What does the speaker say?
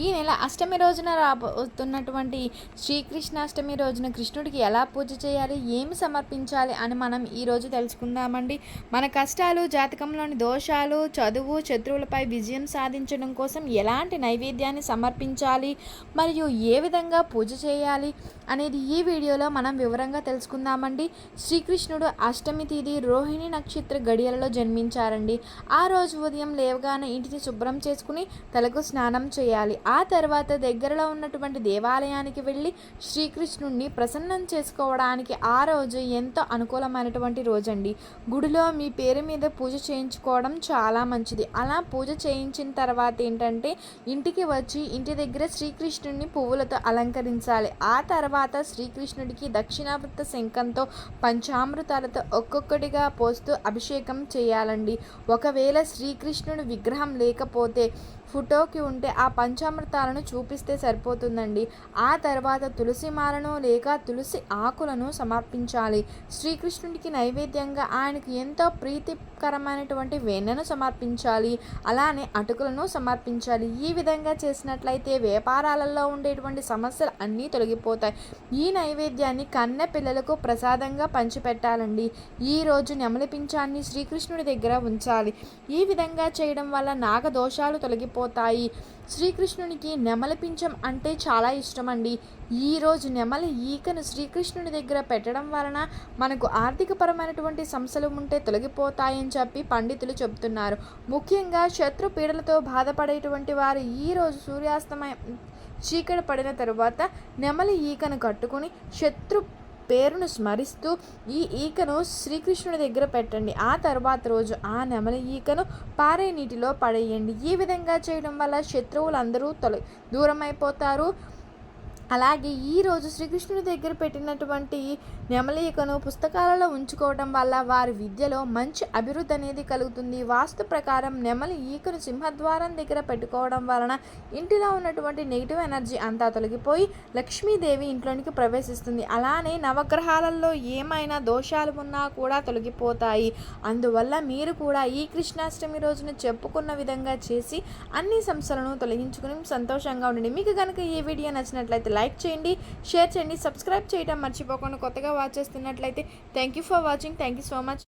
ఈ నెల అష్టమి రోజున రాబోతున్నటువంటి శ్రీకృష్ణాష్టమి రోజున కృష్ణుడికి ఎలా పూజ చేయాలి ఏమి సమర్పించాలి అని మనం ఈరోజు తెలుసుకుందామండి. మన కష్టాలు జాతకంలోని దోషాలు చదువు శత్రువులపై విజయం సాధించడం కోసం ఎలాంటి నైవేద్యాన్ని సమర్పించాలి మరియు ఏ విధంగా పూజ చేయాలి అనేది ఈ వీడియోలో మనం వివరంగా తెలుసుకుందామండి. శ్రీకృష్ణుడు అష్టమి తేదీ రోహిణి నక్షత్ర గడియలలో జన్మించారండి. ఆ రోజు ఉదయం లేవగానే ఇంటిని శుభ్రం చేసుకుని తలకు స్నానం చేయాలి. ఆ తర్వాత దగ్గరలో ఉన్నటువంటి దేవాలయానికి వెళ్ళి శ్రీకృష్ణుణ్ణి ప్రసన్నం చేసుకోవడానికి ఆ రోజు ఎంతో అనుకూలమైనటువంటి రోజండి. గుడిలో మీ పేరు మీద పూజ చేయించుకోవడం చాలా మంచిది. అలా పూజ చేయించిన తర్వాత ఏంటంటే ఇంటికి వచ్చి ఇంటి దగ్గర శ్రీకృష్ణుడిని పువ్వులతో అలంకరించాలి. ఆ తర్వాత శ్రీకృష్ణుడికి దక్షిణావృత శంఖంతో పంచామృతాలతో ఒక్కొక్కటిగా పోస్తూ అభిషేకం చేయాలండి. ఒకవేళ శ్రీకృష్ణుడు విగ్రహం లేకపోతే ఫోటోకి ఉంటే ఆ పంచామృతాలను చూపిస్తే సరిపోతుందండి. ఆ తర్వాత తులసి మాలను లేక తులసి ఆకులను సమర్పించాలి. శ్రీకృష్ణుడికి నైవేద్యంగా ఆయనకు ఎంతో ప్రీతికరమైనటువంటి వెన్నను సమర్పించాలి. అలానే అటుకులను సమర్పించాలి. ఈ విధంగా చేసినట్లయితే వ్యాపారాలలో ఉండేటువంటి సమస్యలు అన్నీ తొలగిపోతాయి. ఈ నైవేద్యాన్ని కన్నె పిల్లలకు ప్రసాదంగా పంచిపెట్టాలండి. ఈరోజు నెమలి పింఛాన్ని శ్రీకృష్ణుడి దగ్గర ఉంచాలి. ఈ విధంగా చేయడం వల్ల నాగదోషాలు తొలగిపోతాయి. శ్రీకృష్ణుడు శ్రీకృష్ణునికి నెమలి పించం అంటే చాలా ఇష్టం అండి ఈరోజు నెమలి ఈకను శ్రీకృష్ణుని దగ్గర పెట్టడం వలన మనకు ఆర్థికపరమైనటువంటి సమస్యలు ఉంటే తొలగిపోతాయని చెప్పి పండితులు చెబుతున్నారు. ముఖ్యంగా శత్రు పీడలతో బాధపడేటువంటి వారు ఈరోజు సూర్యాస్తమయం చీకటి పడిన తరువాత నెమలి ఈకను కట్టుకుని శత్రు పేరును స్మరిస్తూ ఈ ఈకను శ్రీకృష్ణుడి దగ్గర పెట్టండి. ఆ తర్వాత రోజు ఆ నెమలి ఈకను పారే నీటిలో పడేయండి. ఈ విధంగా చేయడం వల్ల శత్రువులందరూ తొల దూరమైపోతారు. అలాగే ఈరోజు శ్రీకృష్ణుడి దగ్గర పెట్టినటువంటి నెమలికను పుస్తకాలలో ఉంచుకోవడం వల్ల వారి విద్యలో మంచి అభివృద్ధి అనేది కలుగుతుంది. వాస్తు ప్రకారం నెమలి ఈకను సింహద్వారం దగ్గర పెట్టుకోవడం వలన ఇంటిలో ఉన్నటువంటి నెగిటివ్ ఎనర్జీ అంతా తొలగిపోయి లక్ష్మీదేవి ఇంట్లోనికి ప్రవేశిస్తుంది. అలానే నవగ్రహాలలో ఏమైనా దోషాలు ఉన్నా కూడా తొలగిపోతాయి. అందువల్ల మీరు కూడా ఈ కృష్ణాష్టమి రోజున చెప్పుకున్న విధంగా చేసి అన్ని సమస్యలను తొలగించుకుని సంతోషంగా ఉండండి. మీకు కనుక ఈ వీడియో నచ్చినట్లయితే లైక్ చేయండి షేర్ చేయండి సబ్స్క్రైబ్ చేయడం మర్చిపోకుండా కొత్తగా వాచ్ చేస్తున్నట్లయితే thank you for watching thank you so much